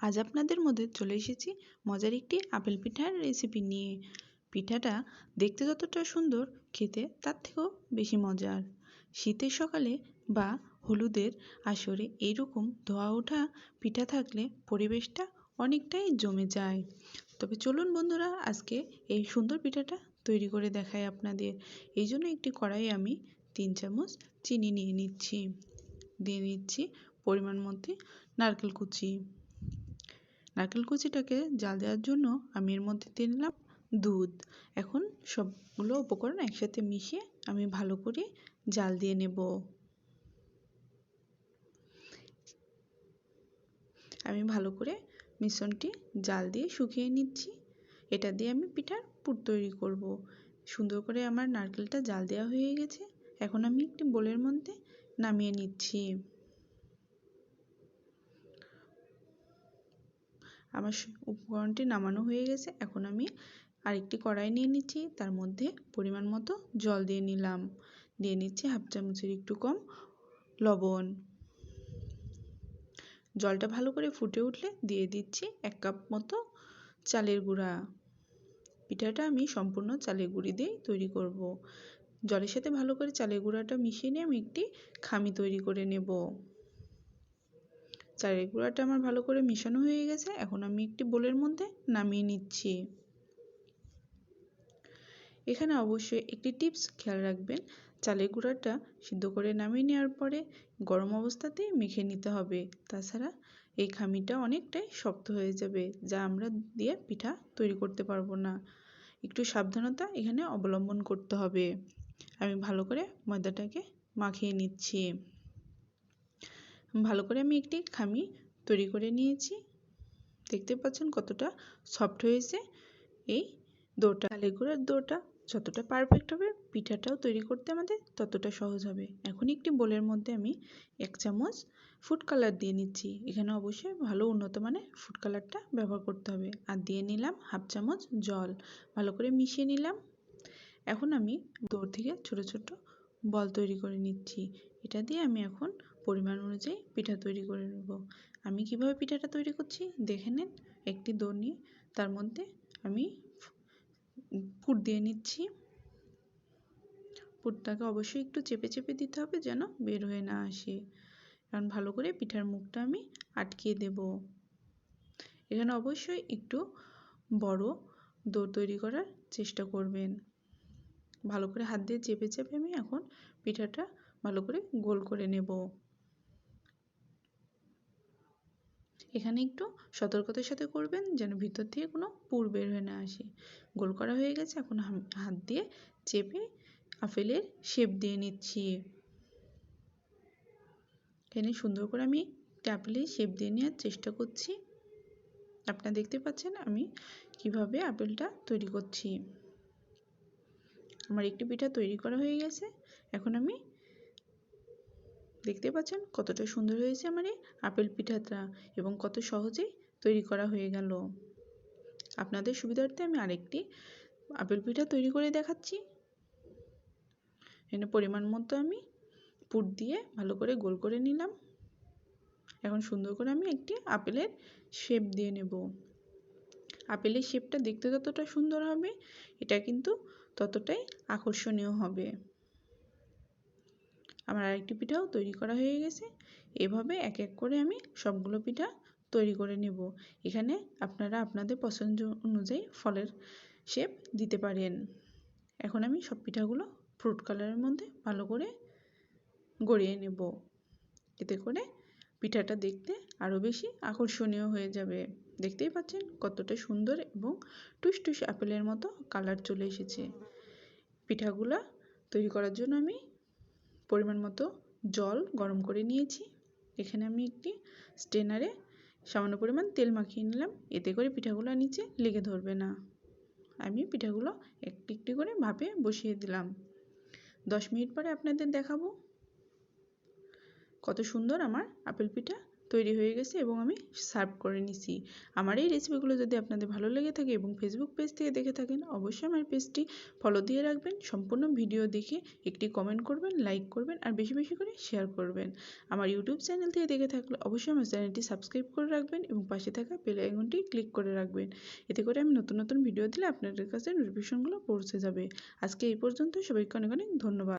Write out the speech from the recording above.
আজ আপনাদের মধ্যে চলে এসেছি মজার একটি আপেল পিঠার রেসিপি নিয়ে। পিঠাটা দেখতে যতটা সুন্দর, খেতে তার থেকেও বেশি মজার। শীতের সকালে বা হলুদের আসরে এইরকম ধোয়া ওঠা পিঠা থাকলে পরিবেশটা অনেকটাই জমে যায়। তবে চলুন বন্ধুরা, আজকে এই সুন্দর পিঠাটা তৈরি করে দেখাই আপনাদের। এই জন্য একটি কড়াই আমি তিন চামচ চিনি নিয়ে নিচ্ছি। দিয়ে নিচ্ছি পরিমাণ মধ্যে নারকেল কুচি। নারকেল কুচিটাকে জাল দেওয়ার জন্য আমি এর মধ্যে দিয়ে নিলাম দুধ। এখন সবগুলো উপকরণ একসাথে মিশিয়ে আমি ভালো করে জাল দিয়ে নেব। আমি ভালো করে মিশ্রণটি জাল দিয়ে শুকিয়ে নিচ্ছি। এটা দিয়ে আমি পিঠার পুর তৈরি করব। সুন্দর করে আমার নারকেলটা জাল দেওয়া হয়ে গেছে। এখন আমি একটি বোলের মধ্যে নামিয়ে নিচ্ছি। আমার উপকরণটি নামানো হয়ে গেছে। এখন আমি আরেকটি কড়াই নিয়ে নিচ্ছি। তার মধ্যে পরিমাণ মতো জল দিয়ে নিলাম। দিয়ে নিচ্ছি হাফ চামচের একটু কম লবণ। জলটা ভালো করে ফুটে উঠলে দিয়ে দিচ্ছি এক কাপ মতো চালের গুঁড়া। পিঠাটা আমি সম্পূর্ণ চালের গুঁড়ি দিয়েই তৈরি করব। জলের সাথে ভালো করে চালের গুঁড়াটা মিশিয়ে নিয়ে আমি একটি খামি তৈরি করে নেব। চালের গুঁড়াটা আমার ভালো করে মেশানো হয়ে গেছে, এখন আমি একটি বোলের মধ্যে নামিয়ে নিচ্ছি। এখানে অবশ্যই একটি টিপস খেয়াল রাখবেন, চালের গুঁড়াটা সিদ্ধ করে নামিয়ে নেওয়ার পরে গরম অবস্থাতেই মেখে নিতে হবে। তাছাড়া এই খামিটা অনেকটাই শক্ত হয়ে যাবে, যা আমরা দিয়ে পিঠা তৈরি করতে পারব না। একটু সাবধানতা এখানে অবলম্বন করতে হবে। আমি ভালো করে ময়দাটাকে মাখিয়ে নিচ্ছি। ভালো করে আমি একটি খামি তৈরি করে নিয়েছি। দেখতে পাচ্ছেন কতটা সফট হয়েছে। এই দোটা গুঁড়ার দোটা, যতটা পারফেক্ট হবে, পিঠাটাও তৈরি করতে আমাদের ততটা সহজ হবে। এখন একটি বোলের মধ্যে আমি এক চামচ ফুড কালার দিয়ে নিচ্ছি। এখানে অবশ্যই ভালো উন্নত মানের ফুড কালারটা ব্যবহার করতে হবে। আর দিয়ে নিলাম হাফ চামচ জল। ভালো করে মিশিয়ে নিলাম। এখন আমি দৌড় থেকে ছোট ছোট বল তৈরি করে নিচ্ছি। এটা দিয়ে আমি এখন পরিমাণ অনুযায়ী পিঠা তৈরি করে নেব। আমি কীভাবে পিঠাটা তৈরি করছি দেখে নিন। একটি দৌড় নিয়ে তার মধ্যে আমি পুর দিয়ে নিচ্ছি। পুরটাকে অবশ্যই একটু চেপে চেপে দিতে হবে যেন বের হয়ে না আসে। কারণ ভালো করে পিঠার মুখটা আমি আটকিয়ে দেব। এখানে অবশ্যই একটু বড় দৌড় তৈরি করার চেষ্টা করবেন। ভালো করে হাত দিয়ে চেপে চেপে আমি এখন পিঠাটা ভালো করে গোল করে নেব। এখানে একটু সতর্কতার সাথে করবেন যেন ভিতর থেকে কোনো পুর বের হয়ে না আসে। গোল করা হয়ে গেছে, এখন হাত দিয়ে চেপে আপেলের শেপ দিয়ে নিচ্ছি। এখানে সুন্দর করে আমি আপেলের শেপ দিয়ে নেওয়ার চেষ্টা করছি। আপনারা দেখতে পাচ্ছেন আমি কীভাবে আপেলটা তৈরি করছি। আমার একটি পিঠা তৈরি করা হয়ে গেছে। এখন আমি দেখতে পাচ্ছেন কতটা সুন্দর হয়েছে আমার এই আপেল পিঠাটা এবং কত সহজেই তৈরি করা হয়ে গেল। আপনাদের সুবিধার্থে আমি আরেকটি আপেল পিঠা তৈরি করে দেখাচ্ছি। এখানে পরিমাণ মতো আমি পুর দিয়ে ভালো করে গোল করে নিলাম। এখন সুন্দর করে আমি একটি আপেলের শেপ দিয়ে নেব। আপেলের শেপটা দেখতে যতটা সুন্দর হবে, এটা কিন্তু ততটাই আকর্ষণীয় হবে। আমার আরেকটি পিঠাও তৈরি করা হয়ে গেছে। এভাবে এক এক করে আমি সবগুলো পিঠা তৈরি করে নেব। এখানে আপনারা আপনাদের পছন্দ অনুযায়ী ফলের শেপ দিতে পারেন। এখন আমি সব পিঠাগুলো ফ্রুট কালারের মধ্যে ভালো করে গড়িয়ে নেব। এতে করে পিঠাটা দেখতে আরও বেশি আকর্ষণীয় হয়ে যাবে। দেখতেই পাচ্ছেন কতটা সুন্দর এবং টুস টুস আপেলের মতো কালার চলে এসেছে। পিঠাগুলা তৈরি করার জন্য আমি পরিমাণ মতো জল গরম করে নিয়েছি। এখানে আমি একটি স্টেনারে সামান্য পরিমাণ তেল মাখিয়ে নিলাম। এতে করে পিঠাগুলো নিচে লেগে ধরবে না। আমি পিঠাগুলো একটি একটি করে ভাপে বসিয়ে দিলাম। দশ মিনিট পরে আপনাদের দেখাবো কত সুন্দর আমার আপেল পিঠা তৈরি হয়ে গেছে এবং আমি সার্ভ করে নিছি। আমার এই রেসিপিগুলো যদি আপনাদের ভালো লেগে থাকে এবং ফেসবুক পেজ থেকে দেখে থাকেন, অবশ্যই আমার পেজটি ফলো দিয়ে রাখবেন, সম্পূর্ণ ভিডিও দেখে একটি কমেন্ট করবেন লাইক করবেন আর বেশি বেশি করে শেয়ার করবেন। আমার ইউটিউব চ্যানেল থেকে দেখে থাকলে অবশ্যই আমার চ্যানেলটি সাবস্ক্রাইব করে রাখবেন এবং পাশে থাকা বেল আইকনটি ক্লিক করে রাখবেন। এতে করে আমি নতুন নতুন ভিডিও দিলে আপনাদের কাছে নোটিফিকেশনগুলো পৌঁছে যাবে। আজকে এই পর্যন্ত সবাইকে অনেক অনেক ধন্যবাদ।